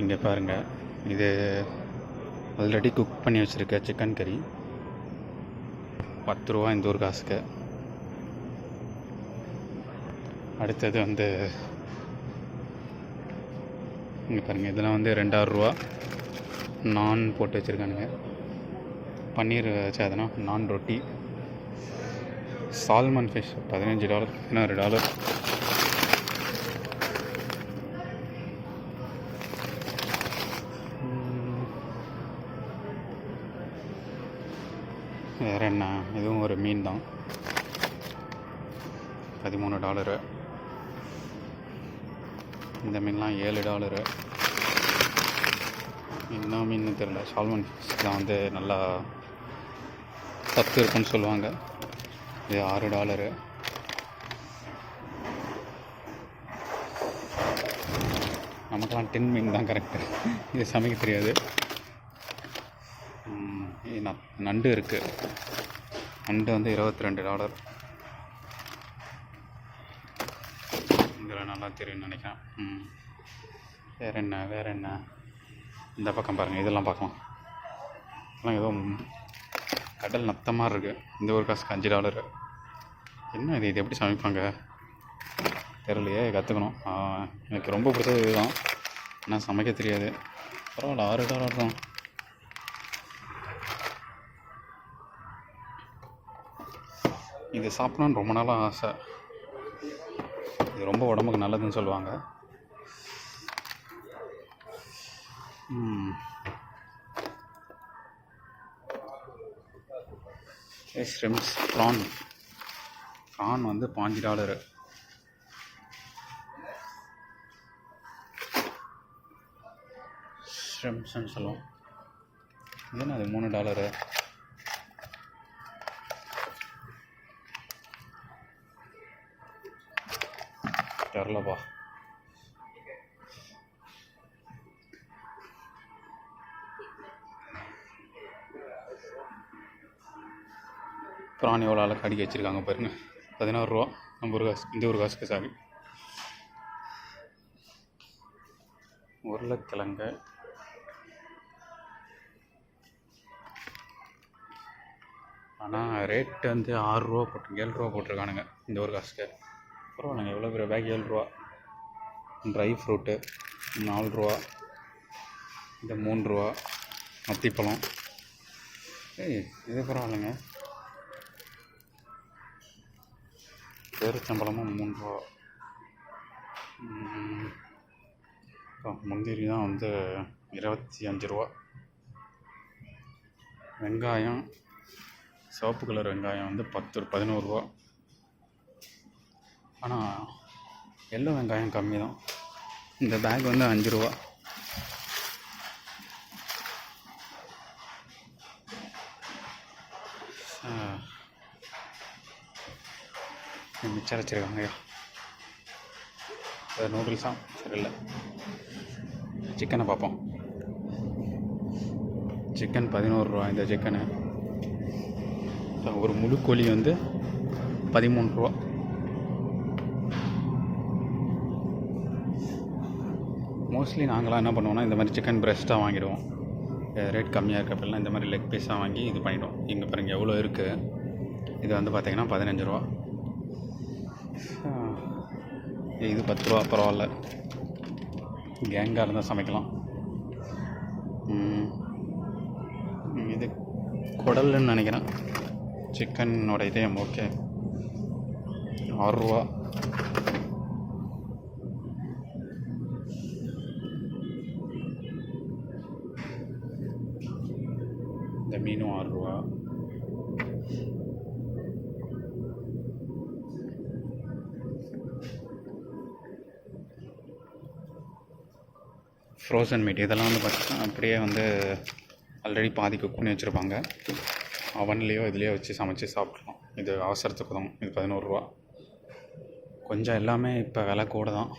இங்கே பாருங்கள் இது ஆல்ரெடி குக் பண்ணி வச்சுருக்க சிக்கன் கறி பத்து ரூபா இந்த ஒரு காசுக்கு. அடுத்தது வந்து இங்கே பாருங்கள் இதெல்லாம் வந்து ரெண்டாயிரம் ரூபா. நான் போட்டு வச்சுருக்கானுங்க. பன்னீர் சேதனம் நான் ரொட்டி சால்மன் ஃபிஷ் பதினஞ்சு டாலர் பதினாறு டாலர் வேறு என்ன? இதுவும் ஒரு மீன் தான். பதிமூணு டாலரு. இந்த மீன்லாம் ஏழு டாலரு. என்ன மீன் தெரில சால்மன் ஃபிஷ்லாம் வந்து நல்லா சத்து இருக்குன்னு சொல்லுவாங்க. இது ஆறு டாலரு. நமக்கெல்லாம் டென் மீன் தான் கரெக்டு இது சமைக்க தெரியாது. நண்டு இருக்குது நண்டு வந்து இருபத்தி ரெண்டு டாலர் இதில் நல்லா தெரியும்னு நினைக்கிறேன். வேறு என்ன வேறு என்ன? இந்த பக்கம் பாருங்கள் இதெல்லாம் பார்க்கலாம். இதெல்லாம் ஏதோ கடல் நத்த மாதிரி இருக்குது இந்த ஒரு காசுக்கு அஞ்சு டாலரு என்ன இது? இது எப்படி சமைப்பாங்க? தெரியலையே கற்றுக்கணும் எனக்கு ரொம்ப பிடிச்சது இதுதான். ஆனால் சமைக்க தெரியாது. பரவாயில்ல ஆறு டாலர் தான். இது சாப்பிட்ணுன்னு ரொம்ப நாளாக ஆசை. இது ரொம்ப உடம்புக்கு நல்லதுன்னு சொல்லுவாங்க. ஸ்ரிம்ஸ் ப்ரான் ப்ரான் வந்து பாஞ்சு டாலரு. ஸ்ரிம்ஸ்ன்னு சொல்லுவோம். ஏன்னா அது மூணு டாலரு? தெரிலப்பா பிராணி எவ்வளோ அழகாக அடிக்க வச்சுருக்காங்க பாருங்க. பதினாறு ரூபா. நம்ம ஒரு காசு இந்த ஒரு காசுக்கு சாரி உருளைக்கிழங்க. ஆனால் ரேட் வந்து ஆறுரூவா போட்டு ஏழு ரூபா போட்டிருக்கானுங்க இந்த ஒரு காசுக்கு. பரவாயில்லைங்க எவ்வளோ பெரிய பேக் ஏழு ரூபா ட்ரை ஃப்ரூட்டு நாலு ரூபா இந்த மூணு ரூபா மத்திப்பழம். ஏய் இது பரவாயில்லைங்க. பேரிச்சம்பழமும் மூணு ரூபா. முந்திரி தான் வந்து இருபத்தி அஞ்சு ரூபா. வெங்காயம் சிவப்பு கலர் வெங்காயம் வந்து பத்து பதினோரு ரூபா. ஆனால் எல்லோ வெங்காயம் கம்மி தான் இந்த பேக் வந்து அஞ்சு ரூபா. மிச்சம் வச்சுருக்காங்கய்யா அது நூடுல்ஸா சரியில்லை சிக்கனை பார்ப்போம். சிக்கன் பதினோரு ரூபா இந்த சிக்கனு ஒரு முழு கோழி வந்து பதிமூணு ரூபா. மோஸ்ட்லி நாங்களாம் என்ன பண்ணுவோம்னா இந்த மாதிரி சிக்கன் பிரெஸ்ட்டாக வாங்கிடுவோம். ரேட் கம்மியாக இருக்கப்பெல்லாம் இந்த மாதிரி லெக் பீஸாக வாங்கி இது பண்ணிவிடுவோம் இங்கே பாருங்கள் எவ்வளோ இருக்குது இது வந்து பார்த்திங்கன்னா பதினஞ்சு ரூபா. இது பத்து ரூபா பரவாயில்ல. கேங்காக இருந்தால் சமைக்கலாம். இது குடல்னு நினைக்கிறேன். சிக்கனோட இதயம் ஓகே ஆறுரூவா மீனும் ஆறுரூவா ஃப்ரோசன் மீட் இதெல்லாம் வந்து பார்த்தீங்கன்னா அப்படியே வந்து ஆல்ரெடி பாதி குக் பண்ணி வச்சுருப்பாங்க. அவன்லேயோ இதுலேயோ வச்சு சமைச்சு சாப்பிட்லாம். இது அவசரத்துக்கு தான். இது பதினோரு ரூபா. கொஞ்சம் எல்லாமே இப்போ விலை கூட தான்.